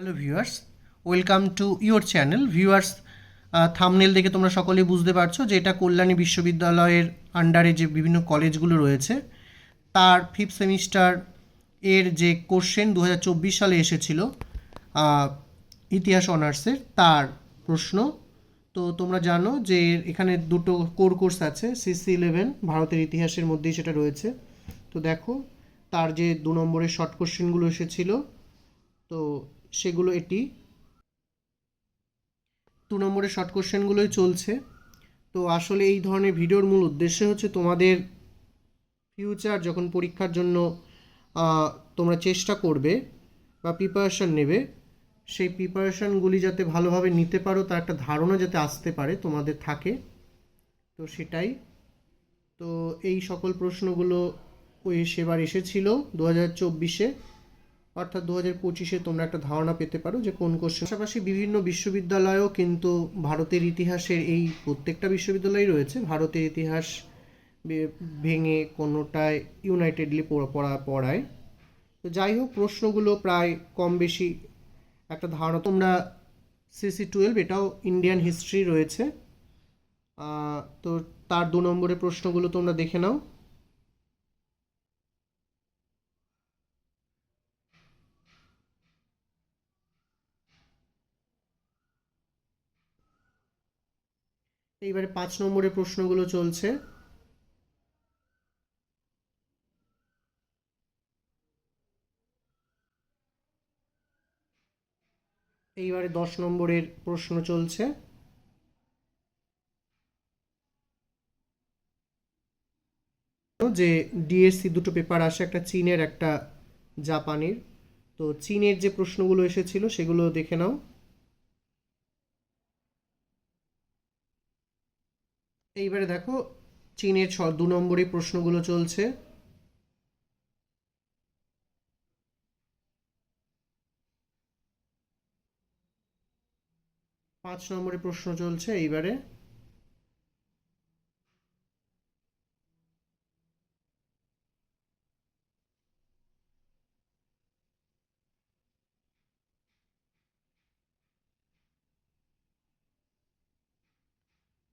Hello viewers welcome to your channel viewers thumbnail দেখে তোমরা সকলেই বুঝতে পারছ যে এটা কল্যাণী বিশ্ববিদ্যালয়ের আন্ডারে যে বিভিন্ন কলেজগুলো রয়েছে, তার ফিফথ সেমিস্টার এর যে কোশ্চেন দু হাজার চব্বিশ সালে এসেছিল ইতিহাস অনার্সের তার প্রশ্ন। তো তোমরা জানো যে এখানে দুটো কোর কোর্স আছে সিসি ইলেভেন ভারতের ইতিহাসের মধ্যেই সেটা রয়েছে। তো দেখো, তার যে দু নম্বরের শর্ট কোশ্চেনগুলো এসেছিল, তো সেগুলো এটি। দু নম্বরের শর্ট কোশ্চেনগুলোই চলছে। তো আসলে এই ধরনের ভিডিওর মূল উদ্দেশ্য হচ্ছে তোমাদের ফিউচার যখন পরীক্ষার জন্য তোমরা চেষ্টা করবে বা প্রিপারেশন নেবে, সেই প্রিপারেশানগুলি যাতে ভালোভাবে নিতে পারো, তার একটা ধারণা যাতে আসতে পারে, তোমাদের থাকে। তো সেটাই। তো এই সকল প্রশ্নগুলো ওই সেবার এসেছিল দু হাজার চব্বিশে। অর্থাৎ দু হাজার পঁচিশে তোমরা একটা ধারণা পেতে পারো যে কোন কোশ্চেন পাশাপাশি বিভিন্ন বিশ্ববিদ্যালয়েও কিন্তু ভারতের ইতিহাসের এই প্রত্যেকটা বিশ্ববিদ্যালয়ই রয়েছে। ভারতের ইতিহাস ভেঙে কোনোটায় ইউনাইটেডলি পড়া পড়ায়। তো যাই হোক, প্রশ্নগুলো প্রায় কম বেশি একটা ধারণা। তোমরা সিসি টুয়েলভ এটাও ইন্ডিয়ান হিস্ট্রি রয়েছে। তো তার দু নম্বরের প্রশ্নগুলো তোমরা দেখে নাও। এইবারে পাঁচ নম্বরের প্রশ্নগুলো চলছে। এইবারে দশ নম্বরের প্রশ্ন চলছে। যে ডিএসসি দুটো পেপার আসে, একটা চীনের, একটা জাপানের। তো চীনের যে প্রশ্নগুলো এসেছিল সেগুলো দেখে নাও। এইবারে দেখো চীনের ছ দু নম্বরই প্রশ্নগুলো চলছে। পাঁচ নম্বরে প্রশ্ন চলছে এইবারে।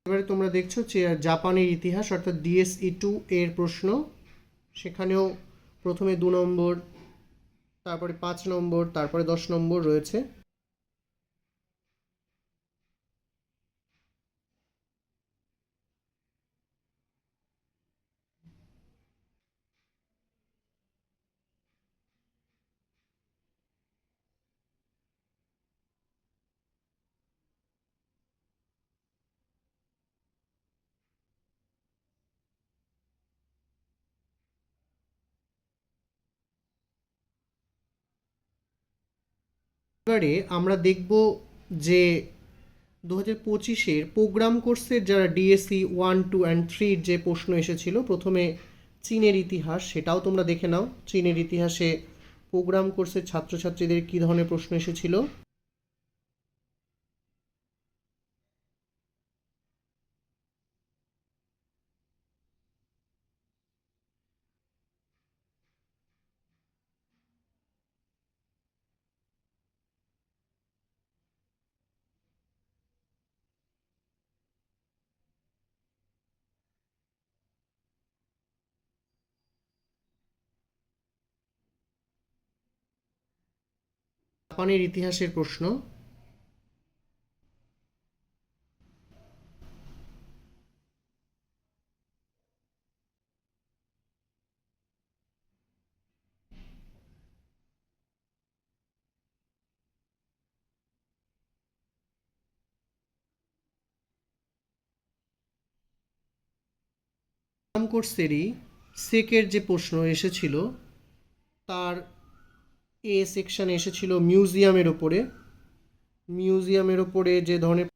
এবারে তোমরা দেখছ জাপানের ইতিহাস, অর্থাৎ ডিএসই টু এর প্রশ্ন। সেখানেও প্রথমে দু নম্বর, তারপরে পাঁচ নম্বর, তারপরে দশ নম্বর রয়েছে। এবারে আমরা দেখব যে দু হাজার পঁচিশের প্রোগ্রাম কোর্সের যারা ডিএসসি ওয়ান, টু অ্যান্ড থ্রির যে প্রশ্ন এসেছিল, প্রথমে চীনের ইতিহাস, সেটাও তোমরা দেখে নাও। চীনের ইতিহাসে প্রোগ্রাম কোর্সের ছাত্রছাত্রীদের কী ধরনের প্রশ্ন এসেছিল? জাপানের ইতিহাসের প্রশ্ন। কোর্সেরই সেকের যে প্রশ্ন এসেছিল তার এ সেকশন এসেছিল মিউজিয়ামের ওপরে। মিউজিয়ামের ওপরে যে ধরনের